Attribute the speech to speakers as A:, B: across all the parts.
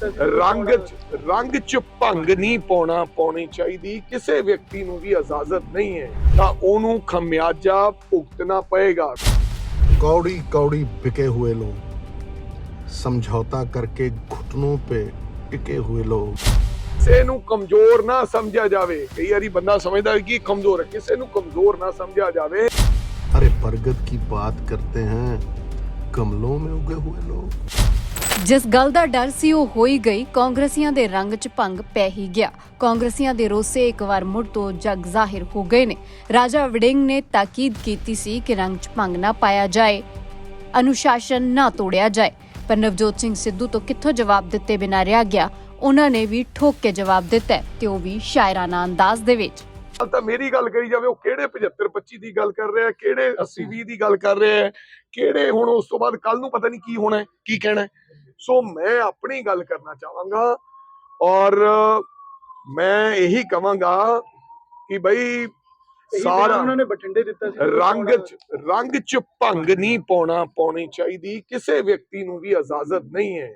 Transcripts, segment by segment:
A: ਦਿੱਤਾ ਸੀ
B: ਰੰਗ ਚ ਰੰਗ ਚ ਭੰਗ ਨਹੀਂ ਪਾਉਣਾ ਪਾਉਣੀ ਚਾਹੀਦੀ ਕਿਸੇ ਵਿਅਕਤੀ ਨੂੰ ਵੀ ਇਜਾਜ਼ਤ ਨਹੀਂ ਹੈ ਤਾਂ ਉਹਨੂੰ ਖਮਿਆਜਾ ਭੁਗਤਣਾ ਪਏਗਾ
C: कौड़ी कौड़ी बिके हुए लोग समझौता करके घुटनों पे टिके हुए लोग
B: ਕਿਸੇ ਨੂੰ ਕਮਜ਼ੋਰ ਨਾ ਸਮਝਿਆ ਜਾਵੇ ਕਈ ਵਾਰੀ ਬੰਦਾ ਸਮਝਦਾ ਹੈ ਕਿ ਕਮਜ਼ੋਰ ਹੈ ਕਿਸੇ ਨੂੰ ਕਮਜ਼ੋਰ ਨਾ ਸਮਝਿਆ ਜਾਵੇ
C: अरे बरगद की बात करते हैं कमलों में उगे हुए लोग
D: ਜਿਸ ਗੱਲ ਦਾ ਡਰ ਸੀ, ਉਹ ਹੋਈ ਗਈ। ਕਾਂਗਰਸੀਆਂ ਦੇ ਰੰਗ 'ਚ ਭੰਗ ਪੈ ਹੀ ਗਿਆ। ਕਾਂਗਰਸੀਆਂ ਦੇ ਰੋਸੇ ਇੱਕ ਵਾਰ ਮੁੜ ਤੋਂ ਜਗ ਜ਼ਾਹਿਰ ਹੋ ਗਏ ਨੇ। ਰਾਜਾ ਵੜਿੰਗ ਨੇ ਤਾਕੀਦ ਕੀਤੀ ਸੀ ਕਿ ਰੰਗ 'ਚ ਭੰਗ ਨਾ ਪਾਇਆ ਜਾਏ। ਅਨੁਸ਼ਾਸਨ ਨਾ ਤੋੜਿਆ ਜਾਏ। ਪਰ ਨਵਜੋਤ ਸਿੰਘ ਸਿੱਧੂ ਤੋਂ ਕਿੱਥੋਂ ਜਵਾਬ ਦਿੱਤੇ ਬਿਨਾਂ ਰਿਹਾ ਗਿਆ? ਉਹਨਾਂ ਨੇ ਵੀ ਠੋਕ ਕੇ ਜਵਾਬ ਦਿੱਤਾ ਤੇ ਉਹ ਵੀ ਸ਼ਾਇਰਾਨਾ ਅੰਦਾਜ਼ ਦੇ ਵਿੱਚ।
B: ਹਾਲ ਤਾਂ ਮੇਰੀ ਗੱਲ ਕਰੀ ਜਾਵੇ, ਉਹ ਕਿਹੜੇ 75 25 ਦੀ ਗੱਲ ਕਰ ਰਿਹਾ ਕਿਹੜੇ 80 20 ਦੀ ਗੱਲ ਕਰ ਰਿਹਾ ਕਿਹੜੇ ਹੁਣ ਉਸ ਤੋਂ ਬਾਅਦ ਕੱਲ ਨੂੰ ਪਤਾ ਨਹੀਂ ਕੀ ਹੋਣਾ ਕੀ ਕਹਿਣਾ ਸੋ ਮੈਂ ਆਪਣੀ ਗੱਲ ਕਰਨਾ ਚਾਹਾਂਗਾ ਔਰ ਮੈਂ ਇਹੀ ਕਵਾਂਗਾ ਕਿ ਬਈ ਸਾਰਾ
A: ਉਹਨਾਂ ਨੇ ਬਠਿੰਡੇ ਦਿੱਤਾ ਸੀ
B: ਰੰਗ ਚ ਰੰਗ ਚ ਭੰਗ ਨਹੀਂ ਪਾਉਣਾ ਪਾਉਣੀ ਚਾਹੀਦੀ। ਕਿਸੇ ਵਿਅਕਤੀ ਨੂੰ ਵੀ ਇਜਾਜ਼ਤ ਨਹੀਂ ਹੈ।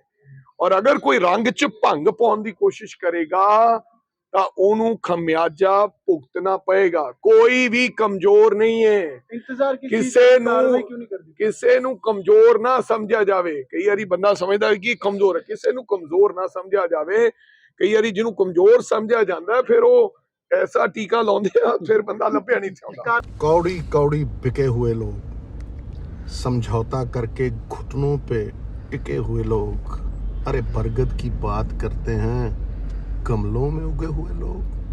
B: ਔਰ ਅਗਰ ਕੋਈ ਰੰਗ ਚ ਭੰਗ ਪਾਉਣ ਦੀ ਕੋਸ਼ਿਸ਼ ਕਰੇਗਾ ਤਾਂ ਉਹਨੂੰ ਖਮਿਆਜਾ ਭੁਗਤਣਾ ਪਏਗਾ ਕੋਈ ਵੀ ਕਮਜ਼ੋਰ ਨਹੀਂ ਹੈ
A: ਇੰਤਜ਼ਾਰ ਕਿਸ
B: ਕਿਸੇ
A: ਚੀਜ਼ ਦਾ
B: ਨੂੰ-
A: ਕਾਰਵਾਈ ਕਿਉਂ ਨਹੀਂ ਕਰਦੀ
B: ਕਿਸੇ ਨੂੰ ਕਮਜ਼ੋਰ ਨਾ ਸਮਝਿਆ ਜਾਵੇ ਕਈ ਵਾਰੀ ਬੰਦਾ ਸਮਝਦਾ ਹੈ ਕਿ ਕਮਜ਼ੋਰ ਹੈ ਕਿਸੇ ਨੂੰ ਕਮਜ਼ੋਰ ਨਾ ਸਮਝਿਆ ਜਾਵੇ ਕਈ ਵਾਰੀ ਜਿਹਨੂੰ ਕਮਜ਼ੋਰ ਸਮਝਿਆ ਜਾਂਦਾ ਹੈ, ਫਿਰ ਉਹ ਐਸਾ ਟੀਕਾ ਲਾਉਂਦੇ ਆ ਫਿਰ ਬੰਦਾ ਲੱਭਿਆ ਨਹੀਂ ਚਾਹੁੰਦਾ
C: कौड़ी कौड़ी बिके हुए लोग समझौता करके घुटनों पे टिके हुए लोग अरे बरगद की बात करते हैं Come lo me o go juego